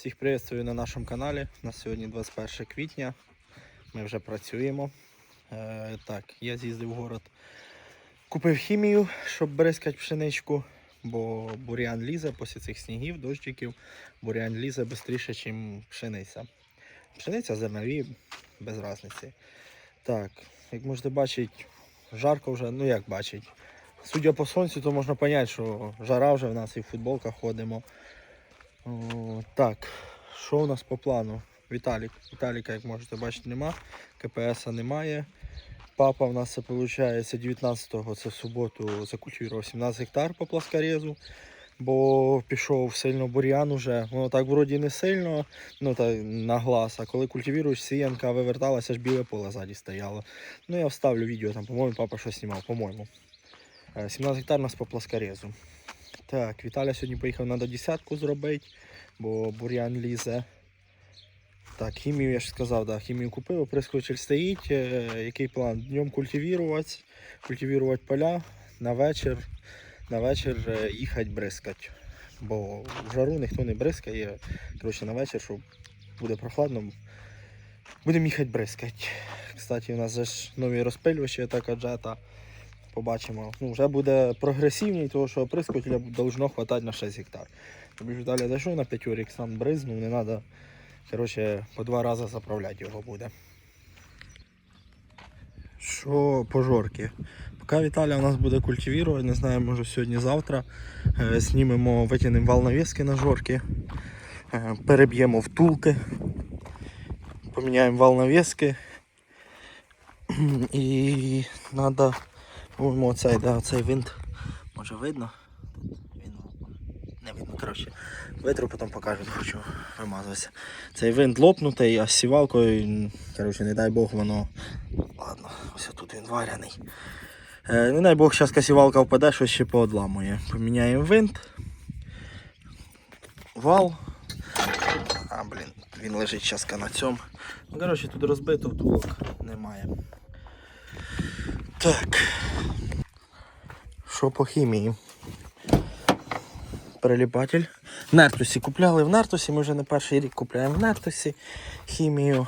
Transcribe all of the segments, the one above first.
Всіх приветствую на нашому каналі. У нас сьогодні 21 квітня. Ми вже працюємо. Е, так, я з'їздив в город, купив хімію, щоб бризкати пшеничку, бо бур'ян лізе після цих снігів, дощиків. Бур'ян лізе швидше, ніж пшениця. Пшениця зернові, без різниці. Так, як можете бачити, жарко вже, ну як бачить. Судя по сонцю, то можна зрозуміти, що жара вже в нас і в футболках ходимо. Так, що у нас по плану? Віталік. Віталіка, як можете бачити, нема. КПС немає. Папа в нас виходить 19-го, це в суботу закультивував 17 гектар по пласкорезу, бо пішов сильно бур'ян уже. Воно так вроді не сильно, ну так на глаз, а коли культивуєш, сіянка виверталася, аж біле поле ззаді стояло. Ну я вставлю відео, там, по-моєму, папа щось знімав, по-моєму. Е, 17 гектар у нас по пласкорезу. Так, Віталя сьогодні поїхав на десятку зробити, бо бур'ян лізе. Так, хімію я ж сказав, да, хімію купив, оприскувачель стоїть. Е, який план? Днем культивувати, культивувати поля, на вечір, на вечір е, їхати бризкати. Бо в жару ніхто не бризкає. Коротше, на вечір, щоб буде прохладно, будемо їхати бризкати. Кстати, у нас же ж нові розпилювачі така джета. Побачимо. Ну, вже буде прогресивніше, тому що оприскувателя должно хватати на 6 гектар. Тобі ж далі зайшов на п'ятюрік, сам бризнув, не треба коротше, по два рази заправляти його буде. Що по жорки? Поки Віталія у нас буде культивувати, не знаю, може сьогодні-завтра. Е, Знімемо, витягнемо вал навіски на жорки, е, переб'ємо втулки, поміняємо вал навіски. І треба По-моєму, оцей, да, оцей винт. Може видно? Тут він не видно, коротше. Витру потім покажу, хочу вимазуватися. Цей винт лопнутий, а з сівалкою, коротше, не дай Бог, воно. Ладно, ось тут він варяний. Е, не дай Бог, зараз касівалка впаде, щось ще поодламує. Поміняємо винт. Вал. А, блін, він лежить зараз на цьому. Ну, коротше, тут розбито, втулок немає. Так. Що по хімії? Приліпатель. В Нертусі купляли в Нертусі, ми вже не перший рік купляємо в Нертусі хімію.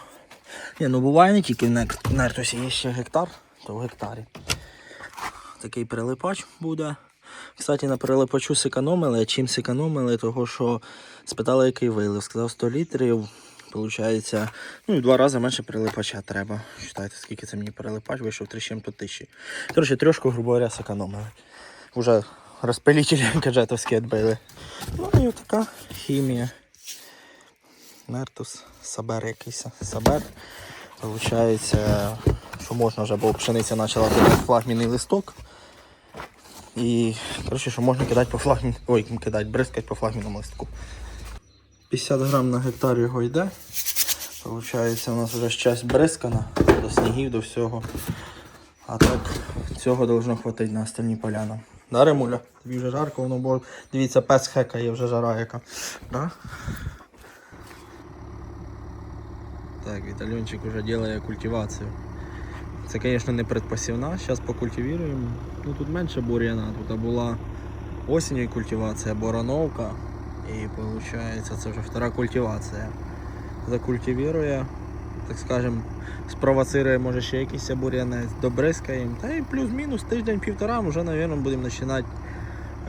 Ні, ну буває не тільки в Нер- Нертусі, є ще гектар, то в гектарі. Такий прилипач буде. Кстати, на прилипачу зекономили. Чим зекономили? Того, що спитали, який вилив. Сказав 100 літрів. Получається, ну і два рази менше прилипача треба. Считайте, скільки це мені прилипач, вийшов 3 чим-то тисячі. Коротше, трьошку, грубо говоря, зекономили. Уже розпилителі гаджетовські відбили. Ну і така хімія. Нертус, сабер якийсь. Сабер. Получається, що можна вже, бо пшениця почала кидати флагмінний листок. І коротше, що можна кидати по флагмін... Ой, кидати, бризкати по флагмінному листку. 50 грам на гектар його йде. Получається, у нас вже часть бризкана до снігів, до всього. А так цього должно хватити на остальні поляна. Да, Ремуля? Тобі вже жарко, воно бо дивіться, пес хекає, вже жара яка. Да? Так, Вітальончик вже робить культивацію. Це, звісно, не предпосівна, зараз покультивуємо. Ну тут менше бур'яна, тут була осінньою культивація, борановка. І виходить, це вже втора культивація. Закультивує, так скажем, спровоцирує може ще якийсь бур'янець, добризкаємо. Та і плюс-мінус тиждень-півтора ми вже, мабуть, будемо починати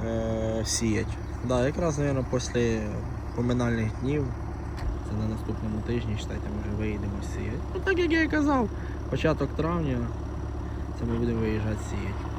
е, сіяти. Да, якраз, мабуть, після поминальних днів, це на наступному тижні, считайте, ми вже виїдемо сіяти. Ну так як я і казав, початок травня це ми будемо виїжджати сіяти.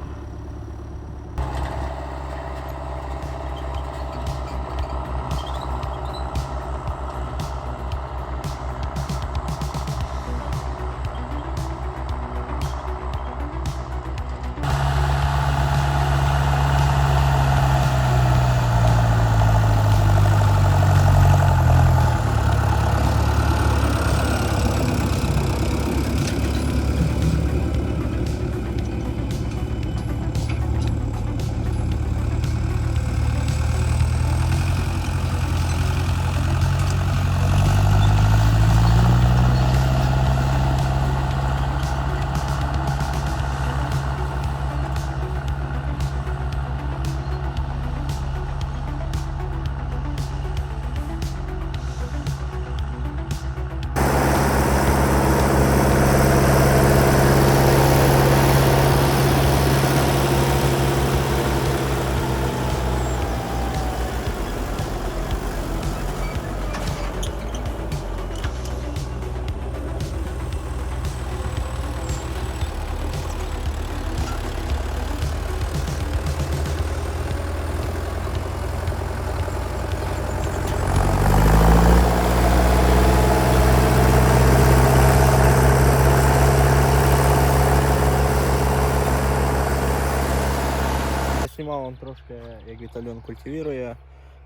Трошки, як Вітальон культивірує.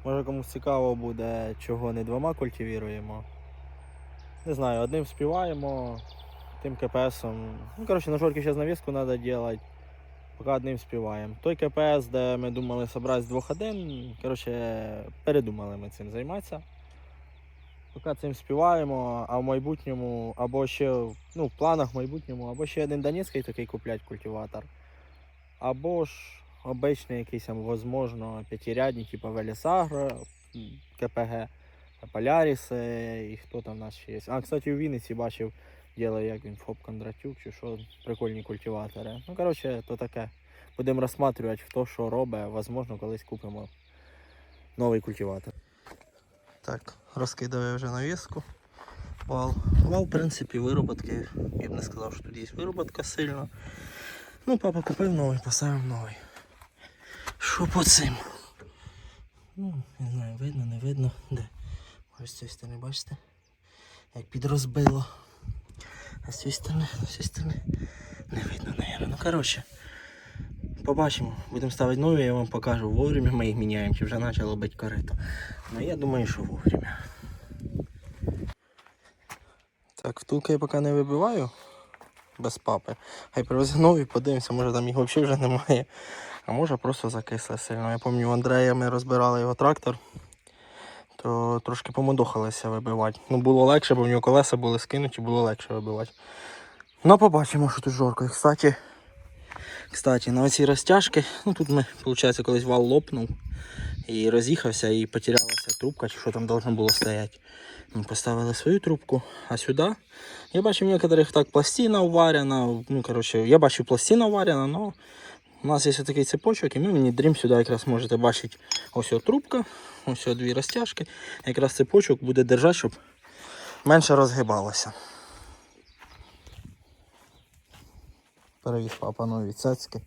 Може комусь цікаво буде, чого не двома культивіруємо. Не знаю, одним співаємо, тим КПСом. Ну, коротше, на жорки зараз навіску треба робити. Поки одним співаємо. Той КПС, де ми думали зібрати двох один, коротше, передумали ми цим займатися. Поки цим співаємо, а в майбутньому, або ще ну, в планах в майбутньому, або ще один донецький такий куплять культиватор. Або ж обичний якийсь, там, возможно, п'ятирядний, типу Велісагро, КПГ, Поляріси і хто там у є. А, кстати, у Вінниці бачив, ділає, як він ФОП Кондратюк чи що, прикольні культиватори. Ну, коротше, то таке. Будемо розглядати, хто що робить, возможно, колись купимо новий культиватор. Так, розкидаю вже навіску. Вал. Вал, в принципі, вироботки. Я б не сказав, що тут є вироботка сильна. Ну, папа купив новий, поставив новий. Що по цим? Ну, не знаю, видно, не видно. Де? Ось з цієї сторони, бачите? Як підрозбило. А з цієї сторони, з цієї сторони не видно, наверное. Ну, коротше. Побачимо. Будемо ставити нові, я вам покажу. Вовремя ми їх міняємо, чи вже почало бити корито. Ну я думаю, що вовремя. Так, втулки я поки не вибиваю без папи. Хай привезе нові, подивимося, може там їх взагалі вже немає. А може просто закисли сильно. Я пам'ятаю, у Андрея ми розбирали його трактор, то трошки помудохалися вибивати. Ну було легше, бо в нього колеса були скинуті, було легше вибивати. Ну побачимо, що тут жорко. І, кстати, кстати, на оці розтяжки, ну тут ми, виходить, колись вал лопнув і роз'їхався, і потерялася трубка, чи що там должно було стояти. Ми поставили свою трубку, а сюди. Я бачив в некоторих так пластина уварена. Ну, коротше, я бачив пластина уварена, але у нас є такий цепочок, і ми внедрим сюди якраз можете бачити ось трубка, ось дві розтяжки. Якраз цепочок буде держати, щоб менше розгибалося. Перевіз папа нові цецьки.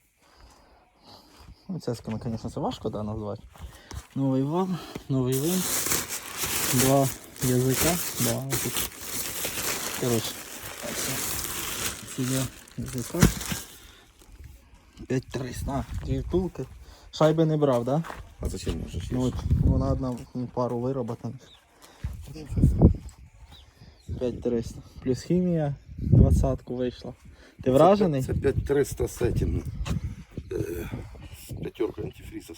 Ну, цецьками, звісно, це важко да, назвати. Новий вал, новий вин, два язика, два язика. 5300. А, дві втулки. Шайби не брав, да? А зачем можеш? Ну, от, вона одна ну, пару вироботаних. 5300. Плюс хімія, двадцятку вийшла. Ти вражений? Це 5300 з этим. Е, з п'ятеркою антифріза.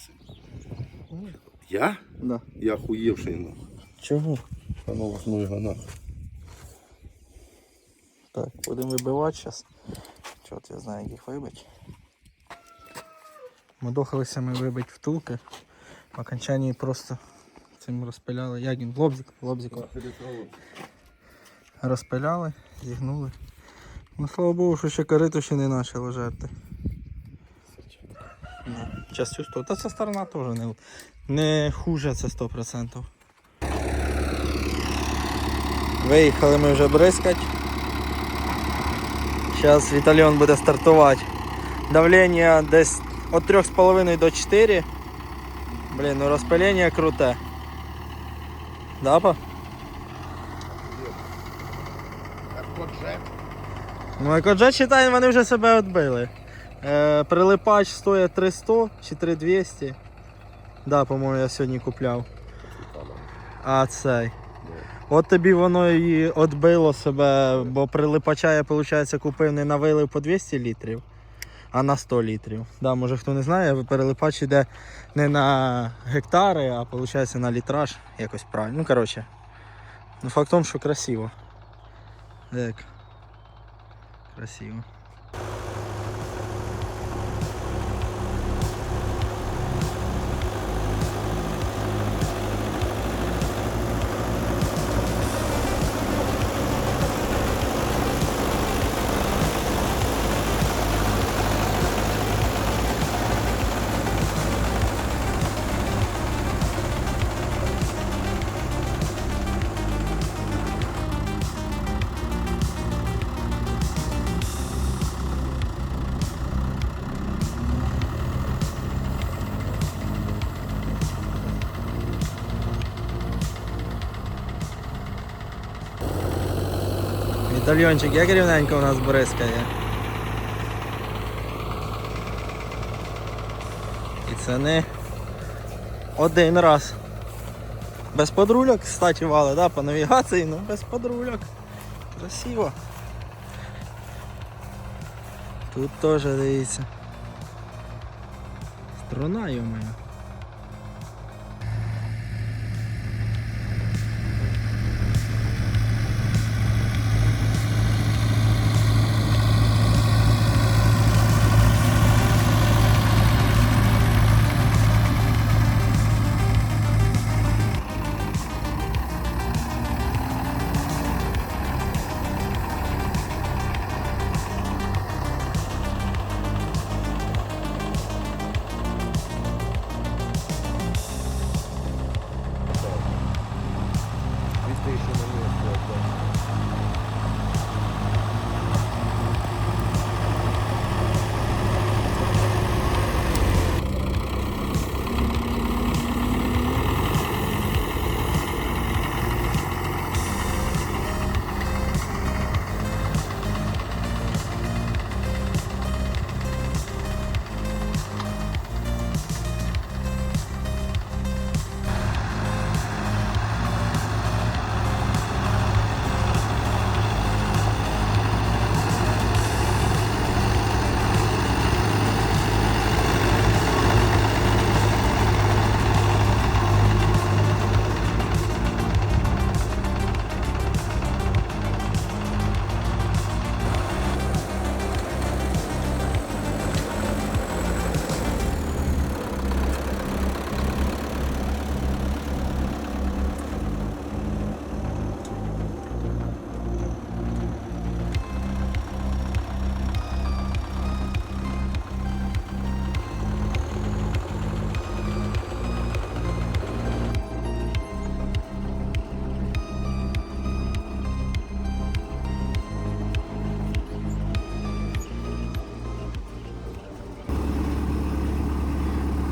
Я? Да. Я охуєвший, ну. Чого? А ну ну його нахуй. Так, будемо вибивати зараз. Чорт, я знаю, як їх вибити. Мудохалися ми вибити втулки. В окончанні просто цим розпиляли. Як він? Лобзик, лобзиком. Розпиляли, зігнули. Ну слава Богу, що ще корито ще не почало жерти. Зараз цю сторону. Та ця сторона теж не, не хуже, це 100%. Виїхали ми вже бризкать. Зараз Вітальон буде стартувати. Давлення десь від 3,5 до 4. Блін, ну розпилення круте. Да, па? Ну, екоджет читає, вони вже себе відбили. Е, прилипач стоїть 300 чи 3200. Да, по-моєму, я сьогодні купляв. А цей. От тобі воно і відбило себе, бо прилипача я, виходить, купив не на вилив по 200 літрів, а на 100 літрів. Да, може хто не знає, перелипач йде не на гектари, а виходить на літраж якось правильно. Ну, коротше. Ну, факт в тому, що красиво. Так. Красиво. Вітальйончик, як рівненько у нас бризкає. І це не один раз. Без подрульок, кстати, вали, да, по навігації, ну без подрульок. Красиво. Тут теж дивіться. Струна, йомаю.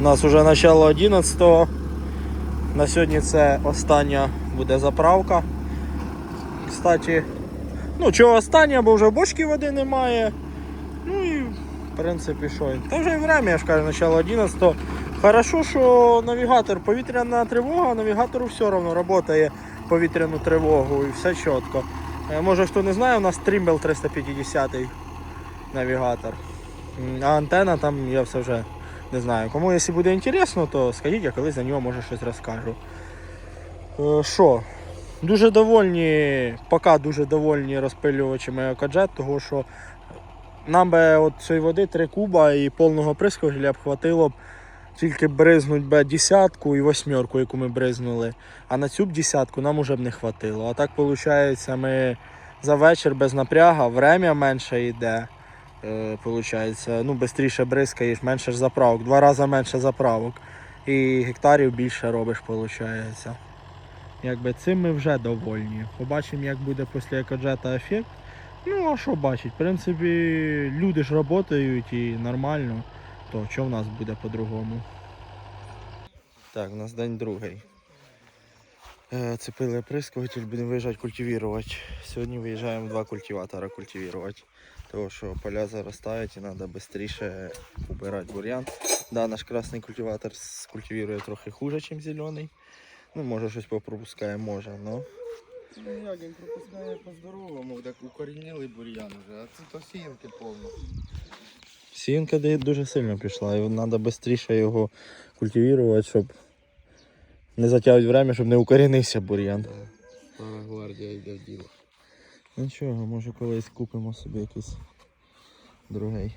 У нас вже начало 11. го На сьогодні це остання буде заправка. Кстати, ну чого остання, бо вже бочки води немає. Ну і в принципі що. Та вже і время, я ж кажу, начало 11 Хорошо, що навігатор, повітряна тривога, навігатору все одно працює повітряну тривогу і все чітко. Е, Може хто не знає, у нас Trimble 350 навігатор. А антенна там я все вже не знаю. Кому якщо буде інтересно, то скажіть, я колись за нього може щось розкажу. Е, Що? Дуже довольні, поки дуже довольні розпилювачами екоджет, того що нам би от цієї води 3 куба і повного прискорення б хватило б тільки бризнуть би десятку і восьмерку, яку ми бризнули. А на цю б десятку нам уже б не хватило. А так виходить, ми за вечір без напряга, время менше йде. Е, получається, ну, швидше бризкаєш, менше заправок, два рази менше заправок. І гектарів більше робиш, виходить. Якби цим ми вже довольні. Побачимо, як буде після екоджета ефект. Ну, а що бачить? В принципі, люди ж працюють і нормально, то що в нас буде по-другому? Так, у нас день другий. Е, Цепили оприскуватель, будемо виїжджати культивувати. Сьогодні виїжджаємо два культиватора культивувати. Тому що поля заростають і треба швидше убирати бур'ян. Да, наш красний культиватор скультивує трохи хуже, ніж зелений. Ну, може щось попропускає, може, но. Ну як він пропускає по-здоровому, так укорінили бур'ян вже, а це то сіянки повно. Сіянка дуже сильно пішла, і треба швидше його культивувати, щоб не затягувати время, щоб не укорінився бур'ян. Стара гвардія йде в діло. Нічого, може колись купимо собі якийсь другий.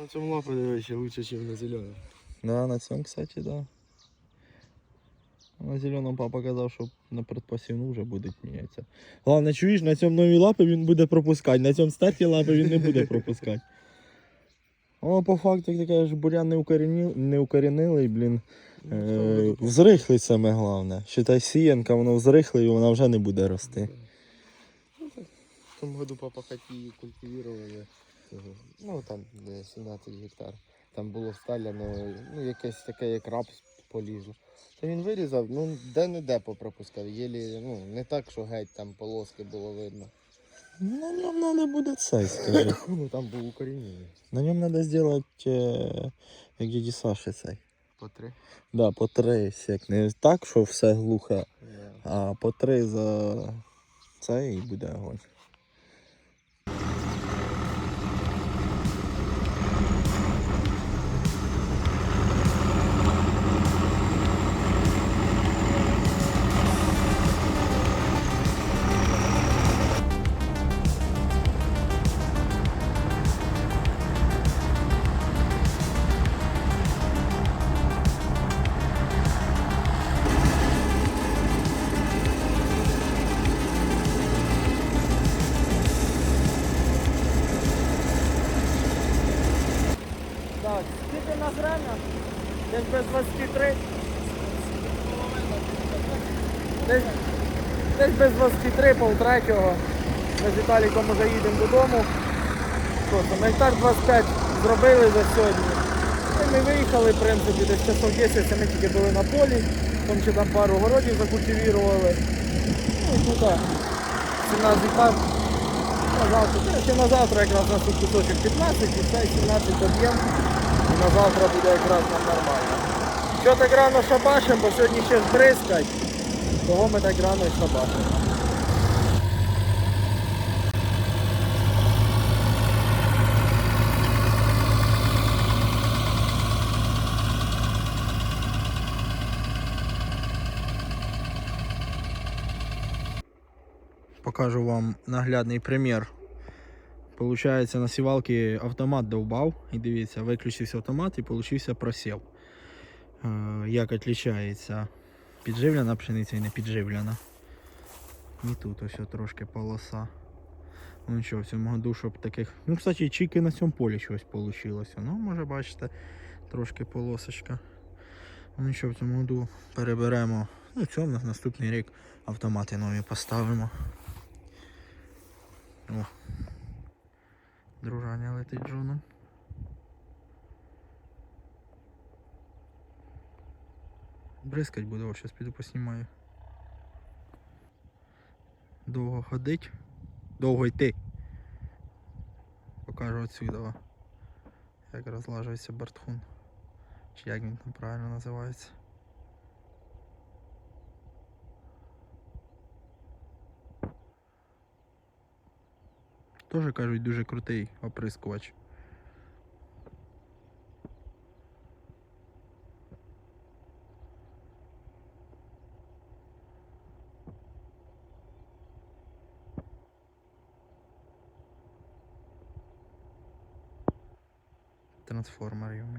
На цьому лапи дивися лучше, ніж на зеленому. Да, на цьому, кстати, да. На зеленому папа казав, що на предпосівну вже будуть мінятися. Головне, чуєш, на цьому нові лапи він буде пропускати, на цьому старті лапи він не буде пропускати. О, по факту, як ти кажеш, бурян не, укорінив, не укорінилий, блін. Е, взрихлий саме головне. Считай, сіянка, воно взрихле і вона вже не буде рости. В тому году папа хаті культивували. Ну там 17 гектар. Там було всталяно, ну якесь таке, як рапс полізло. То він вирізав, ну де-не-де попропускав. Єлі, ну, не так, що геть там полоски було видно. На ньому треба буде цей, скажи. Ну там був укорінення. На ньому треба зробити, е, як діді Саші цей. По три. Да, по три сек. Не так, що все глухе, а по три за це і буде огонь. 23, пол третього. Ми з Віталіком вже їдемо додому. Що там, гектар 25 зробили за сьогодні. І ми виїхали, в принципі, десь часов 10 це ми тільки були на полі, там ще там пару городів закультивірували. Ну і туди. 17 гектар. На завтра, коротше, на завтра якраз нас тут кусочок 15 і цей 17 доб'ємо. І на завтра буде якраз нам нормально. Що так рано шабашимо, бо сьогодні ще ж бризкать, того ми так рано і шабашимо. Покажу вам наглядний примір. Получається, на сівалки автомат довбав. І дивіться, виключився автомат і получився просів. Е, як відрізняється підживлена пшениця і не підживлена. І тут ось трошки полоса. Ну що, в цьому году, щоб таких. Ну, кстати, чіки на цьому полі щось вийшло. Ну, може бачите, трошки полосочка. Ну що, в цьому году переберемо. Ну, в цьому на наступний рік автомати нові поставимо. О. Дружання летить джуном. Бризкать буде, о, зараз піду поснімаю. Довго ходить, довго йти. Покажу отсюда, як розлажується бартхун. Чи як він там правильно називається. Теж кажуть дуже крутий оприскувач. Трансформер йому.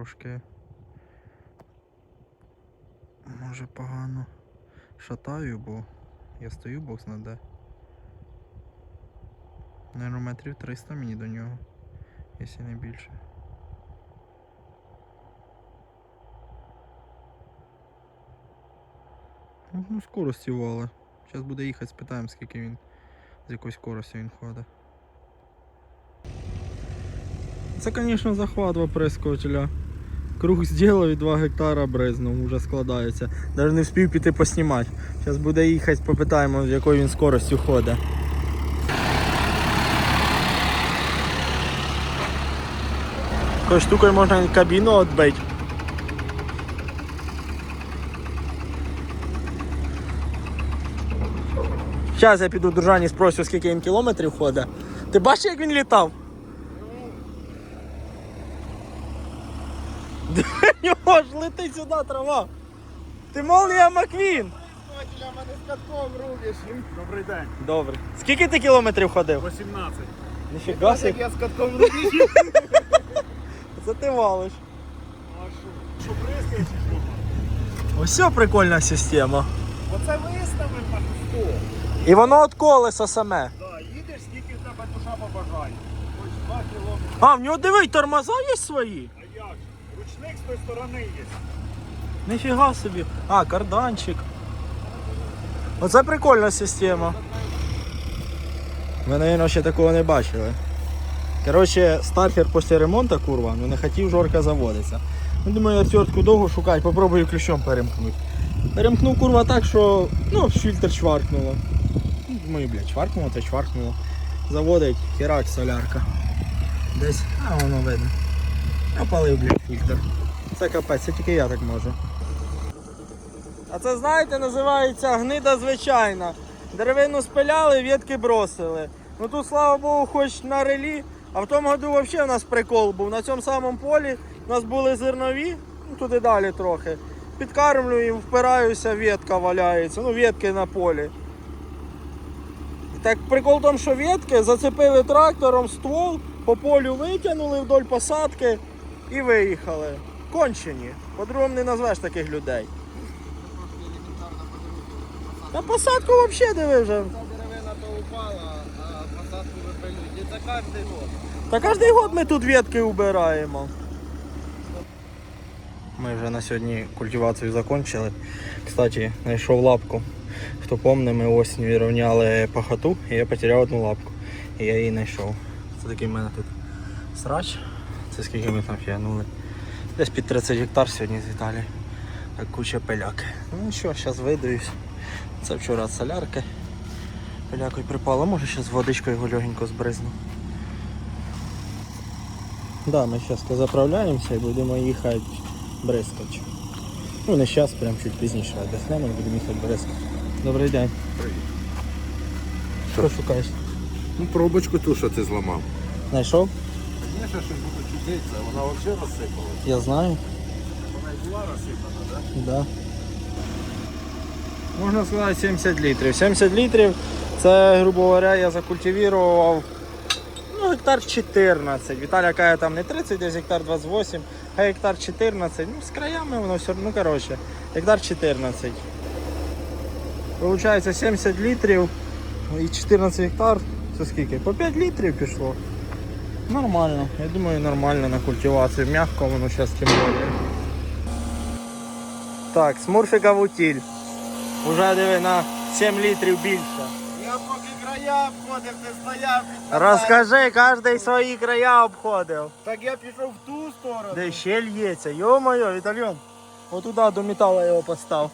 Трошки може погано шатаю, бо я стою бокс на де. Наверно, метрів 300 мені до нього, якщо не більше. Ну, ну скорості вали. Зараз буде їхати, спитаємо, скільки він, з якою скоростю він ходить. Це, звісно, захват оприскувателя. Круг зробив і 2 гектара брезнув, вже складається. Навіть не встиг піти поснімати. Зараз буде їхати, попитаємо, з якою він скоростю ходить. Такою штукою можна кабіну відбити. Зараз я піду до Жані спросю, скільки він кілометрів ходить. Ти бачиш, як він літав? Ж лети сюди трава. Ти молнія Маквін. Мене з катком рубиш. Добрий день. Добре. Скільки ти кілометрів ходив? 18. Ніфіга Як собі. я з катком рубиш. Це ти валиш. А що? Що бризкаєш чи що? Ось все прикольна система. Оце виставив на 100. І воно від колеса саме. Да, їдеш, скільки в тебе душа побажає. Хоч 2 кілометри. А, в нього диви, тормоза є свої. Ручник з тої сторони є. Ніфіга собі. А, карданчик. Оце прикольна система. Ми, мабуть, ще такого не бачили. Коротше, стартер після ремонту, курва, ну не хотів жорка заводитися. Ну, думаю, отвертку довго шукати, попробую ключом перемкнути. Перемкнув курва так, що ну, фільтр чваркнуло. Ну, Думаю, блядь, чваркнуло, це чваркнуло. Заводить, херак, солярка. Десь, а воно видно. Я палив, блядь, фільтр. Це капець, це тільки я так можу. А це, знаєте, називається гнида звичайна. Деревину спиляли, ветки бросили. Ну тут, слава Богу, хоч на релі. А в тому году взагалі у нас прикол був. На цьому самому полі у нас були зернові, ну туди далі трохи. Підкармлюю, впираюся, ветка валяється. Ну, ветки на полі. Так прикол в тому, що ветки зацепили трактором ствол, по полю витягнули вдоль посадки і виїхали. Кончені. По-другому не назвеш таких людей. Та посадку взагалі диви вже. Деревина то упала, а посадку випилюють. І це кожен год. Та кожен год ми тут ветки убираємо. Ми вже на сьогодні культивацію закончили. Кстати, знайшов лапку. Хто помне, ми осінню рівняли пахоту і я потеряв одну лапку. І я її знайшов. Це такий в мене тут срач. Це скільки ми там фігнули. Десь під 30 гектар сьогодні з Віталією. Так куча пиляки. Ну що, зараз видаюсь. Це вчора від солярки. Пилякою припало, може зараз водичкою його легенько збризну. Да, ми зараз заправляємося і будемо їхати бризкач. Ну не зараз, прям чуть пізніше віддихнемо і будемо їхати бризкати. Добрий день. Привіт. Що шукаєш? Ну, пробочку ту, що ти зламав. Знайшов? Ще щось буде чудитися, вона взагалі розсипалась. Я знаю. Вона й була розсипана, так? Да. Можна сказати 70 літрів. 70 літрів це, грубо говоря, я закультивував ну, гектар 14. Віталя каже там не 30, десь гектар 28, а гектар 14. Ну, з краями воно все ну коротше, гектар 14. Получається 70 літрів і 14 гектар. Це скільки? По 5 літрів пішло. Нормально. Я думаю, нормально на культивацію. Мягко воно зараз тим більше. Так, смурфика в утіль. Уже диви на 7 літрів більше. Я поки края обходив, ти стояв. Розкажи, кожен свої края обходив. Так я пішов в ту сторону. Де ще лється. Йо-моє, Вітальйон. Отуда до металу його постав.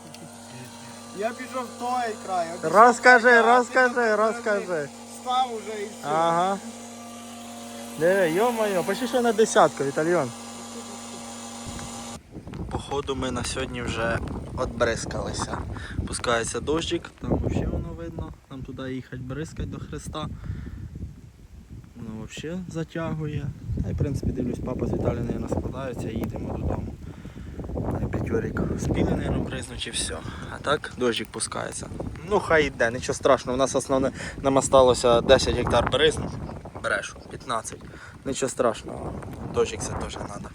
Я пішов в той край. обійшов Розкажи, края, а ти розкажи, там розкажи. Став уже і все. Ага. Диви, йо-моє, почти що на десятку, Вітальйон. Походу ми на сьогодні вже отбризкалися. Пускається дощик, там взагалі воно видно. Нам туди їхати бризкать до Христа. Воно взагалі затягує. Та й в принципі дивлюсь, папа з Віталією не складаються, їдемо додому. П'ятьорік спіли, не бризнуть і все. А так дощик пускається. Ну хай йде, нічого страшного. У нас основне нам осталося 10 гектар бризнув. Брешу, 15. Нічого страшного. Дощик це теж треба.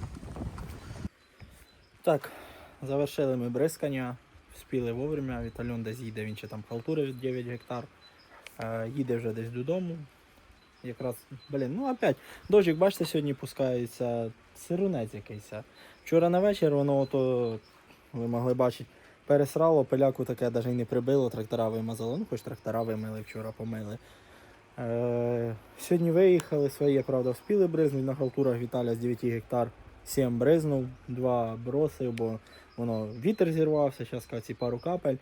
Так, завершили ми бризкання, вспіли вовремя, Вітальон десь їде, він ще там халтурив 9 гектар. Е, їде вже десь додому. Якраз, блін, ну опять, дощик, бачите, сьогодні пускається сирунець якийсь. Вчора на вечір воно ото, ви могли бачити, пересрало, пиляку таке навіть не прибило, трактора вимазало. Ну, хоч трактора вимили, вчора помили. Е, сьогодні виїхали, свої, правда, вспіли бризнуть на халтурах Віталя з 9 гектар. 7 бризнув, 2 бросив, бо воно вітер зірвався, зараз ці пару капель.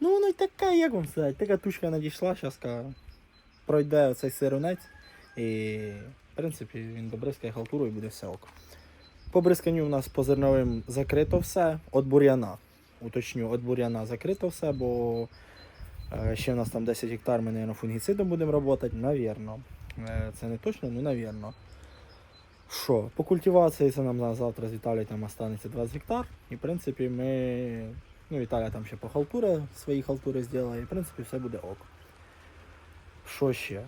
Ну воно й таке, як вам сказати, така тучка надійшла, зараз пройде цей сирунець і в принципі він добризкає халтуру і буде все ок. По бризканню у нас по зерновим закрито все, от бур'яна. Уточню, от бур'яна закрито все, бо ще у нас там 10 гектар, ми, мабуть, фунгіцидом будемо працювати, навірно. Е, Це не точно, ну навірно. Що, по культивації це нам на завтра з Віталією там останеться 20 гектар. І в принципі ми. Ну, Віталія там ще по халтури, свої халтури зробила, і в принципі все буде ок. Що ще?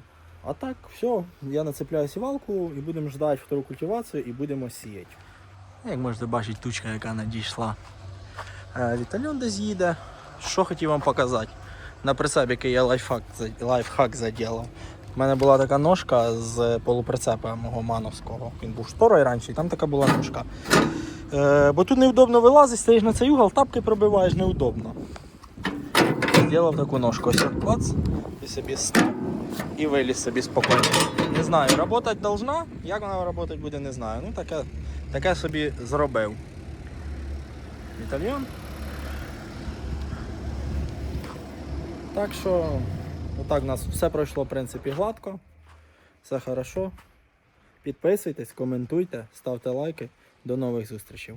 А так, все, я нацепляю сівалку і будемо ждати втору культивацію і будемо сіяти. Як можете бачити, тучка, яка надійшла. Е, Вітальон десь їде. Що хотів вам показати? На прицепі, я лайфхак, лайфхак заділав. У мене була така ножка з полуприцепа мого мановського. Він був шторою раніше, і там така була ножка. Е, бо тут неудобно вилазить, стоїш на цей угол, тапки пробиваєш, неудобно. Зробив таку ножку. Ось клац, і собі і виліз собі спокійно. Не знаю, працювати должна, як вона працювати буде, не знаю. Ну таке, таке собі зробив. Італьян. Так що, отак у нас все пройшло, в принципі, гладко. Все хорошо. Підписуйтесь, коментуйте, ставте лайки. До нових зустрічей.